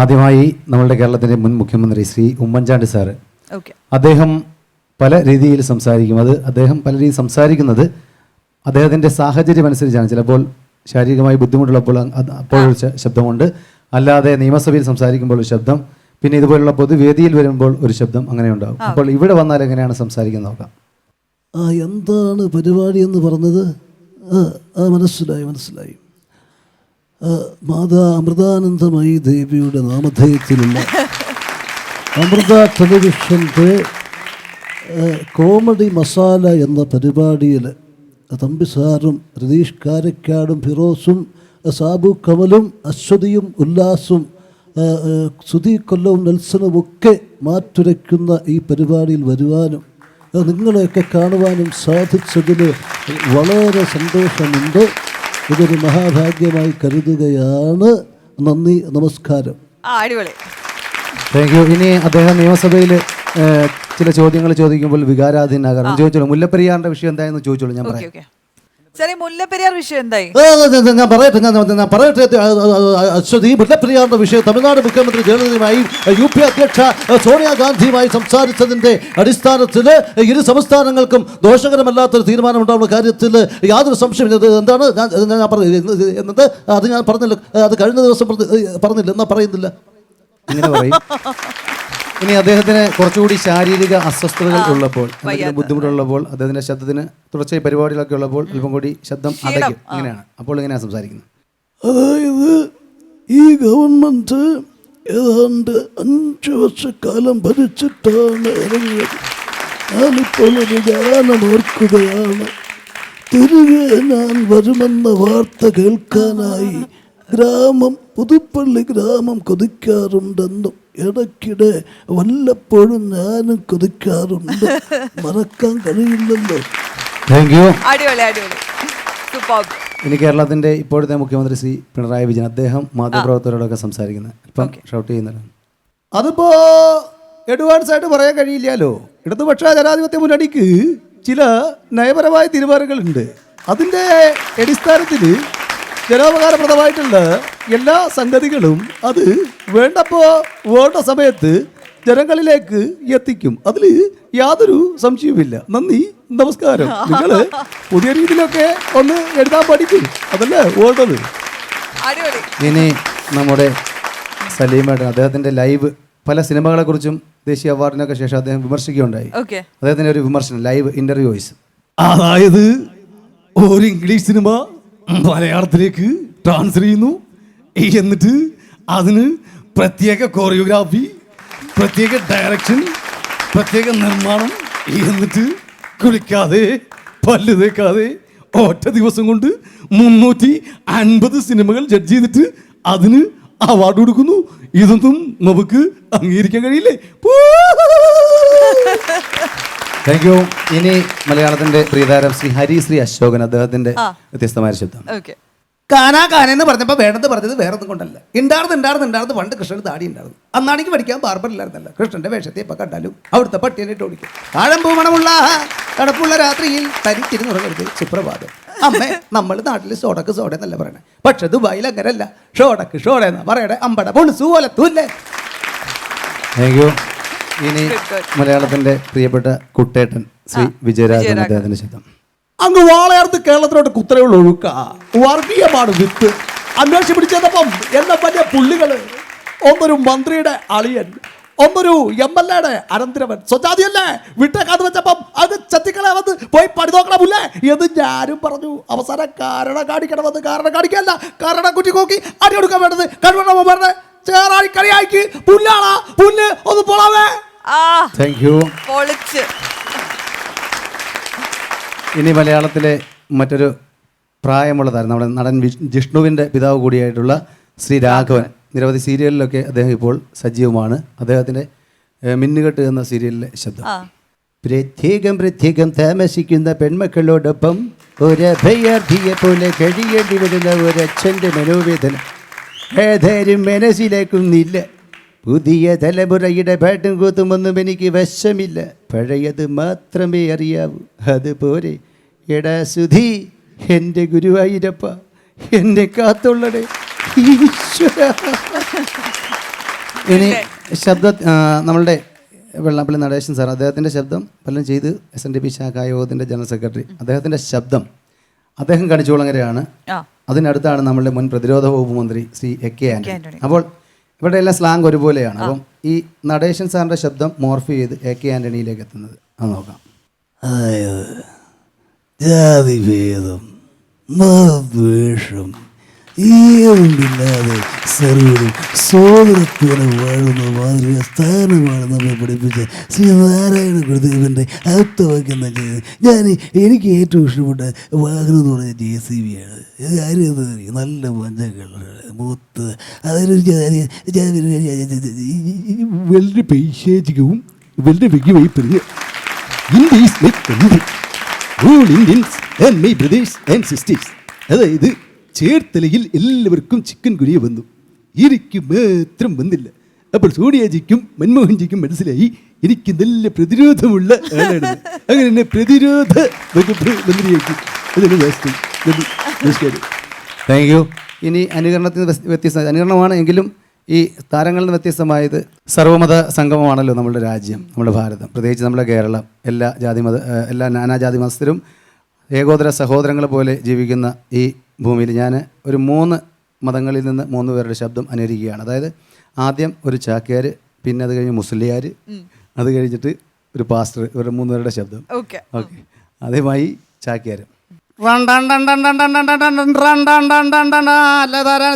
ആദ്യമായി നമ്മളുടെ കേരളത്തിന്റെ മുൻ മുഖ്യമന്ത്രി ശ്രീ ഉമ്മൻചാണ്ടി സാറ് ഓക്കെ. അദ്ദേഹം പല രീതിയിൽ സംസാരിക്കും. അത് അദ്ദേഹം പല രീതിയിൽ സംസാരിക്കുന്നത് അദ്ദേഹത്തിന്റെ സാഹചര്യം അനുസരിച്ചാണ് ചിലപ്പോൾ ശാരീരികമായി ബുദ്ധിമുട്ടുള്ളപ്പോൾ അപ്പോഴൊരു ശബ്ദമുണ്ട്. അല്ലാതെ നിയമസഭയിൽ സംസാരിക്കുമ്പോൾ ഒരു ശബ്ദം പിന്നെ ഇതുപോലുള്ള പൊതുവേദിയിൽ വരുമ്പോൾ ഒരു ശബ്ദം അങ്ങനെ ഉണ്ടാകും. അപ്പോൾ ഇവിടെ വന്നാൽ എങ്ങനെയാണ് സംസാരിക്കുന്നത് നോക്കാം. ആ എന്താണ് പരിപാടി എന്ന് പറഞ്ഞത്? ആ മനസ്സിലായി മനസ്സിലായി. മാതാ അമൃതാനന്ദമയി ദേവിയുടെ നാമധേയത്തിലുള്ള അമൃത ടെലിവിഷന്റെ കോമഡി മസാല എന്ന പരിപാടിയിൽ തമ്പി സാറും രതീഷ് കാരക്കാടും ഫിറോസും സാബു കമലും അശ്വതിയും ഉല്ലാസും സുധി കൊല്ലവും നെൽസനും ഒക്കെ മാറ്റുരയ്ക്കുന്ന ഈ പരിപാടിയിൽ വരുവാനും നിങ്ങളെയൊക്കെ കാണുവാനും സാധിച്ചതിൽ വളരെ സന്തോഷമുണ്ട്. ഇതൊരു മഹാഭാഗ്യമായി കരുതുകയാണ്. നന്ദി നമസ്കാരം. അടിപൊളി. താങ്ക് യു ഇനി അദ്ദേഹം നിയമസഭയിൽ ചില ചോദ്യങ്ങൾ ചോദിക്കുമ്പോൾ വികാരാധീനാകാരം ചോദിച്ചോളൂ. മുല്ലപ്പെരിയാറിന്റെ വിഷയം എന്തായെന്ന് ചോദിച്ചോളൂ ഞാൻ ഓക്കെ പറയാം. മുല്ലപ്പെരിയാർ വിഷയം എന്തായി? ഞാൻ പറയട്ടെ ഞാൻ പറയട്ടെ അശ്വതി മുല്ലപ്പെരിയാറിന്റെ വിഷയം തമിഴ്നാട് മുഖ്യമന്ത്രി ജയലളിതയുമായി യു പി അധ്യക്ഷ സോണിയാഗാന്ധിയുമായി സംസാരിച്ചതിന്റെ അടിസ്ഥാനത്തിൽ ഇരു സംസ്ഥാനങ്ങൾക്കും ദോഷകരമല്ലാത്തൊരു തീരുമാനം ഉണ്ടാവുന്ന കാര്യത്തിൽ യാതൊരു സംശയം എന്താണ്? ഞാൻ പറഞ്ഞത് എന്നത് അത് ഞാൻ പറഞ്ഞില്ല. അത് കഴിഞ്ഞ ദിവസം പറഞ്ഞില്ല. എന്നാ പറയുന്നില്ല. പറയും. ഇനി അദ്ദേഹത്തിന് കുറച്ചുകൂടി ശാരീരിക അസ്വസ്ഥതകൾ ഉള്ളപ്പോൾ എന്തെങ്കിലും ബുദ്ധിമുട്ടുള്ളപ്പോൾ അദ്ദേഹത്തിന്റെ ശബ്ദത്തിന് തുടർച്ചയായി പരിപാടികളൊക്കെ ഉള്ളപ്പോൾ അല്പം കൂടി ശബ്ദം അടയ്ക്കും. ഇങ്ങനെയാണ്. അപ്പോൾ ഇങ്ങനെയാണ് സംസാരിക്കുന്നത്. അതായത് ഈ ഗവൺമെന്റ് ഏതാണ്ട് അഞ്ചു വർഷക്കാലം ഭരിച്ചിട്ടാണ് ഇറങ്ങിയത്. ഞാനിപ്പോൾ ഒരു ഗാനം ഓർക്കുകയാണ് തിരികെ ഞാൻ വരുമെന്ന വാർത്ത കേൾക്കാനായി ഗ്രാമം പുതുപ്പള്ളി ഗ്രാമം കൊതിക്കാറുണ്ടെന്നും ഇടയ്ക്കിടെ വല്ലപ്പോഴും ഞാനും കൊതിക്കാറുണ്ട്. മറക്കാൻ കഴിയില്ലല്ലോ. താങ്ക് യു അടിപൊളി അടിപൊളി. സൂപ്പർ ഇനി കേരളത്തിന്റെ ഇപ്പോഴത്തെ മുഖ്യമന്ത്രി ശ്രീ പിണറായി വിജയൻ അദ്ദേഹം മാധ്യമപ്രവർത്തകരോടൊക്കെ സംസാരിക്കുന്നത്. ഇപ്പം ഷൗട്ട് ചെയ്യുന്നത് അതിപ്പോ അഡ്വാൻസ് ആയിട്ട് പറയാൻ കഴിയില്ലല്ലോ. ഇടതുപക്ഷ ജനാധിപത്യ മുന്നണിക്ക് ചില നയപരമായ തീരുമാനങ്ങളുണ്ട്. അതിന്റെ അടിസ്ഥാനത്തിൽ ജനോപകാരപ്രദമായിട്ടുള്ള എല്ലാ സംഗതികളും അത് വേണ്ടപ്പോ വേണ്ട സമയത്ത് ജനങ്ങളിലേക്ക് എത്തിക്കും. അതിൽ യാതൊരു സംശയവുമില്ല. നന്ദി നമസ്കാരം. നിങ്ങൾ പുതിയ രീതിയിലൊക്കെ ഒന്ന് എഴുതാൻ പഠിക്കും. അതല്ലേ വേണ്ടത് ഇനി നമ്മുടെ സലീമേട്ടൻ അദ്ദേഹത്തിന്റെ ലൈവ് പല സിനിമകളെ കുറിച്ചും ദേശീയ അവാർഡിനൊക്കെ ശേഷം അദ്ദേഹം വിമർശിക്കുകയുണ്ടായി. അദ്ദേഹത്തിന്റെ അദ്ദേഹത്തിന്റെ ഒരു വിമർശനം ലൈവ് ഇന്റർവ്യൂ വോയിസ് അതായത് ഒരു ഇംഗ്ലീഷ് സിനിമ മലയാളത്തിലേക്ക് ട്രാൻസ്ഫർ ചെയ്യുന്നു. എന്നിട്ട് അതിന് പ്രത്യേക കോറിയോഗ്രാഫി പ്രത്യേക ഡയറക്ഷൻ പ്രത്യേക നിർമ്മാണം. എന്നിട്ട് കുളിക്കാതെ പല്ല് തേക്കാതെ ഒറ്റ ദിവസം കൊണ്ട് മുന്നൂറ്റി അൻപത് സിനിമകൾ ജഡ്ജ് ചെയ്തിട്ട് അതിന് അവാർഡ് കൊടുക്കുന്നു. ഇതൊന്നും നമുക്ക് അംഗീകരിക്കാൻ കഴിയില്ലേ? താങ്ക് യു ഇനി മലയാളത്തിന്റെ പ്രിയതാരം ശ്രീ ഹരിശ്രീ അശോകൻ അദ്ദേഹത്തിന്റെ വ്യത്യസ്തമായ ശബ്ദം ഓക്കെ കാനാ കാനെന്ന് പറഞ്ഞപ്പോൾ വേണ്ടത് പറഞ്ഞത് വേറെ ഒന്നും കൊണ്ടല്ല. ഉണ്ടാർന്ന് ഉണ്ടാർന്ന് ഉണ്ടാർന്ന് പണ്ട് കൃഷ്ണന് താടി ഉണ്ടായിരുന്നു അന്നാണെങ്കിൽ പഠിക്കാൻ ബാർബറില്ലായിരുന്നല്ല. കൃഷ്ണന്റെ വേഷത്തെ ഇപ്പൊ കണ്ടാലും അവിടുത്തെ പട്ടിയലിട്ട് ഓടിക്കും. താഴമ്പൂ മണമുള്ള തണുപ്പുള്ള രാത്രിയിൽ തരിച്ചിരുന്നുറങ്ങരുത് സുപ്രഭാതം. അമ്മ നമ്മൾ നാട്ടിൽ സോഡക്ക് സോഡ എന്നല്ല പറയണേ. പക്ഷെ ദുബായിൽ അങ്ങനെയല്ല ഷോടക്ക് ഷോട എന്നാ പറയണേ. അമ്പട പൊളുസു പോലെ തൂല്ലേ. താങ്ക് യു ഇനി മലയാളത്തിന്റെ പ്രിയപ്പെട്ട കുട്ടേട്ടൻ ശ്രീ വിജയരാഘവൻ അദ്ദേഹത്തിന്റെ ശബ്ദം. അങ്ങ് വാളയാർത്ത് കേരളത്തിലോട്ട് കുത്തനെയുള്ള ഒഴുക്ക. വർഗീയമാണ് വിത്ത്. അന്വേഷിച്ച് പിടിച്ചതപ്പം എന്ന പറ്റിയ പുള്ളികൾ. ഒന്നൊരു മന്ത്രിയുടെ അളിയൻ ഒന്നൊരു എം എൽ എയുടെ അനന്തരവൻ. സ്വജാതിയല്ലേ? വിട്ടേക്കാത്ത വെച്ചപ്പം അത് ചത്തിക്കളെ വന്ന് പോയി പണി നോക്കണമില്ലേ? എന്ന് ഞാനും പറഞ്ഞു. അവസാനം കാരണം കാണിക്കണമെന്ന് കാരണം കാണിക്കല്ല. കാരണം കുറ്റി നോക്കി അടി കൊടുക്കാൻ വേണ്ടത്. കഴിവണമോ ചേറാടി കളിയാക്കി. പുല്ലാളാ പുല്ല് ഒന്ന് പോളാവേ. താങ്ക് യു പൊളിച്ച്. ഇനി മലയാളത്തിലെ മറ്റൊരു പ്രായമുള്ള താരം നമ്മുടെ നടൻ ജിഷ്ണുവിന്റെ പിതാവ് കൂടിയായിട്ടുള്ള ശ്രീ രാഘവൻ. നിരവധി സീരിയലിലൊക്കെ അദ്ദേഹം ഇപ്പോൾ സജീവമാണ്. അദ്ദേഹത്തിന്റെ മിന്നുകെട്ട് എന്ന സീരിയലിലെ ശബ്ദം. പ്രത്യേകം പ്രത്യേകം താമസിക്കുന്ന പെൺമക്കളോടൊപ്പം ഒരഭയാർത്ഥിയെ പോലെ കഴിയേണ്ടി വരുന്ന ഒരച്ഛന്റെ മനോവേദന. ഏതായാലും മനസ്സിലാക്കുന്നില്ല പുതിയ തലമുറയുടെ പാട്ടും കൂത്തുമൊന്നും എനിക്ക് വശമില്ല പഴയത് മാത്രമേ അറിയാവൂ. അതുപോലെ എടാ സുധി എന്റെ ഗുരുവായൂരപ്പ എന്നെ കാത്തുള്ളടേ ഈശ്വര. ഇനി ശബ്ദ നമ്മളുടെ വെള്ളാപ്പള്ളി നടേശൻ സാർ അദ്ദേഹത്തിന്റെ ശബ്ദം പലരും ചെയ്ത്. എസ് എൻ ഡി പി ശാഖ യോഗത്തിന്റെ ജനറൽ സെക്രട്ടറി. അദ്ദേഹത്തിന്റെ ശബ്ദം അദ്ദേഹം കണിച്ചോളങ്ങരെയാണ് അതിനടുത്താണ് നമ്മളുടെ മുൻ പ്രതിരോധ വകുപ്പ് മന്ത്രി ശ്രീ എ കെ ആന്റണി. അപ്പോൾ ഇവിടെ എല്ലാം സ്ലാങ് ഒരുപോലെയാണ്. അപ്പം ഈ നടേശൻ സാറിന്റെ ശബ്ദം മോർഫ് ചെയ്ത് എ കെ ആന്റണിയിലേക്ക് എത്തുന്നത്. അത് നോക്കാം. അതായത് ജാതിഭേദം മതദ്വേഷം ഏതുമില്ലാതെ സർവരും സോദരത്തോടെ വാഴുന്ന മാതൃക സ്ഥാനമാണ് നമ്മെ പഠിപ്പിച്ച ശ്രീ നാരായണ ഗുരുദേവന്റെ ആപ്തവാക്യം ചെയ്ത് ഞാൻ എനിക്ക് ഏറ്റവും ഇഷ്ടപ്പെട്ട വാഹനം എന്ന് പറഞ്ഞ ജെ സി ബി ആണ് കാര്യം എന്താ അറിയോ? നല്ല മഞ്ഞ കളർ മൂത്ത് അതൊരു വളരെ പൈശാചികവും വളരെ ഇന്ത്യ ഈസ് മൈ അതായത് ചേർത്തലയിൽ എല്ലാവർക്കും ചിക്കൻ കുരിയ വന്നു. എനിക്ക് മാത്രം വന്നില്ല. അപ്പോൾ സോണിയാജിക്കും മൻമോഹൻജിക്കും മനസ്സിലായി എനിക്ക് നല്ല പ്രതിരോധമുള്ള ആളാണ്. അങ്ങനെ തന്നെ പ്രതിരോധ വകുപ്പ് മന്ത്രിയാക്കി. താങ്ക് യു ഇനി അനുകരണത്തിന് വ്യത്യസ്ത അനുകരണമാണ് എങ്കിലും ഈ താരങ്ങളിൽ നിന്ന് വ്യത്യസ്തമായത് സർവമത സംഗമമാണല്ലോ നമ്മുടെ രാജ്യം നമ്മുടെ ഭാരതം. പ്രത്യേകിച്ച് നമ്മുടെ കേരളം. എല്ലാ ജാതി മത എല്ലാ നാനാജാതി മതസ്ഥരും ഏകോദര സഹോദരങ്ങളെ പോലെ ജീവിക്കുന്ന ഈ ഭൂമിയിൽ ഞാൻ ഒരു മൂന്ന് മതങ്ങളിൽ നിന്ന് മൂന്ന് പേരുടെ ശബ്ദം അനുകരിക്കുകയാണ് അതായത് ആദ്യം ഒരു ചാക്യാർ പിന്നെ അത് കഴിഞ്ഞ് മുസ്ലിയാർ അത് കഴിഞ്ഞിട്ട് ഒരു പാസ്റ്റർ ഇവരുടെ മൂന്ന് പേരുടെ ശബ്ദം ഓക്കെ ഓക്കെ അതേമായി ചാക്യാർ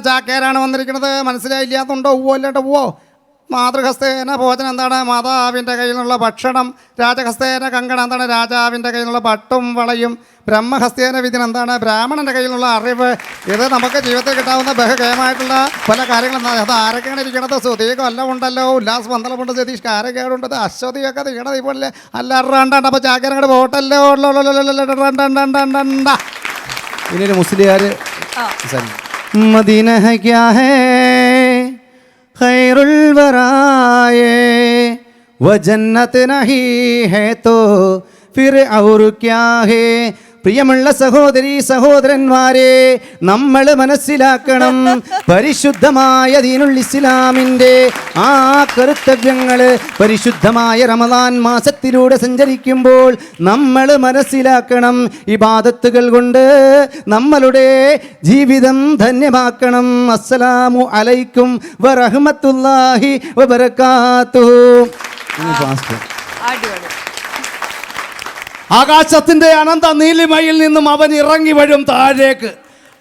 ചാക്കേരാണ് വന്നിരിക്കുന്നത് മനസ്സിലായില്ലാത്തുണ്ടോ ഓ അല്ലാട്ടോ ഓ മാതൃഹസ്തേന ഭോജനം എന്താണ്? മാതാവിന്റെ കയ്യിൽ നിന്നുള്ള ഭക്ഷണം രാജഹസ്തേന കങ്കണം എന്താണ്? രാജാവിന്റെ കയ്യിൽ നിന്നുള്ള പട്ടും വളയും ബ്രഹ്മഹസ്തേന വിധിനം എന്താണ്? ബ്രാഹ്മണന്റെ കയ്യിൽ നിന്നുള്ള അറിവ്. ഇത് നമുക്ക് ജീവിതത്തിൽ കിട്ടാവുന്ന ബഹുഗയമായിട്ടുള്ള പല കാര്യങ്ങളും. അത് ആരൊക്കെയാണ് ഇരിക്കണത്? സുതീകം എല്ലാം ഉണ്ടല്ലോ ഉല്ലാസ് പന്തളമുണ്ട് സതീഷ് ആരൊക്കെയാണുണ്ടത് അശ്വതിയൊക്കെ തീയണത് ഇപ്പോലെ അല്ലാണ്ട് അപ്പോൾ ചാക്കരങ്ങോട് പോട്ടല്ലോ ഇനി മുസ്ലിയാർ മദീന वह ജന്നത്ത് നഹി है തോ ഫിർ ഔർ ക്യാ है? പ്രിയമുള്ള സഹോദരി സഹോദരന്മാരെ നമ്മൾ മനസ്സിലാക്കണം പരിശുദ്ധമായ ദീനുൽ ഇസ്ലാമിന്റെ ആ കർത്തവ്യങ്ങൾ പരിശുദ്ധമായ റമദാൻ മാസത്തിലൂടെ സഞ്ചരിക്കുമ്പോൾ നമ്മൾ മനസ്സിലാക്കണം ഈ ബാധത്തുകൾ കൊണ്ട് നമ്മളുടെ ജീവിതം ധന്യമാക്കണം. അസ്സലാമു അലൈക്കും വറഹമത്തുല്ലാഹി വബർക്കാത്തു അടിപൊളി. ആകാശത്തിന്റെ അനന്ത നീലിമയിൽ നിന്നും അവൻ ഇറങ്ങി വരും താഴേക്ക്.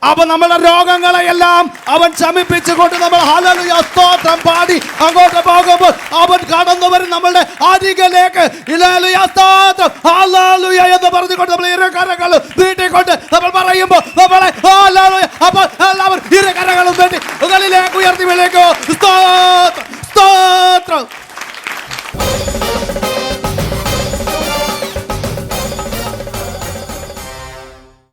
അപ്പൊ നമ്മുടെ രോഗങ്ങളെയെല്ലാം അവൻ ശമിപ്പിച്ചുകൊണ്ട് നമ്മൾ ഹല്ലേലൂയ സ്തോത്രം പാടി അങ്ങോട്ട് പോകുമ്പോൾ അവൻ കടന്നു വരും നമ്മളുടെ അരികിലേക്ക്. എന്ന് പറഞ്ഞുകൊണ്ട് നമ്മൾ ഇരുകരങ്ങൾ നീട്ടിക്കൊണ്ട് നമ്മൾ പറയുമ്പോൾ നമ്മളെ അപ്പൊ അപ്പോൾ എല്ലാവരും ഇരുകരങ്ങളും നീട്ടി ഉയർത്തി വിളിക്കോ.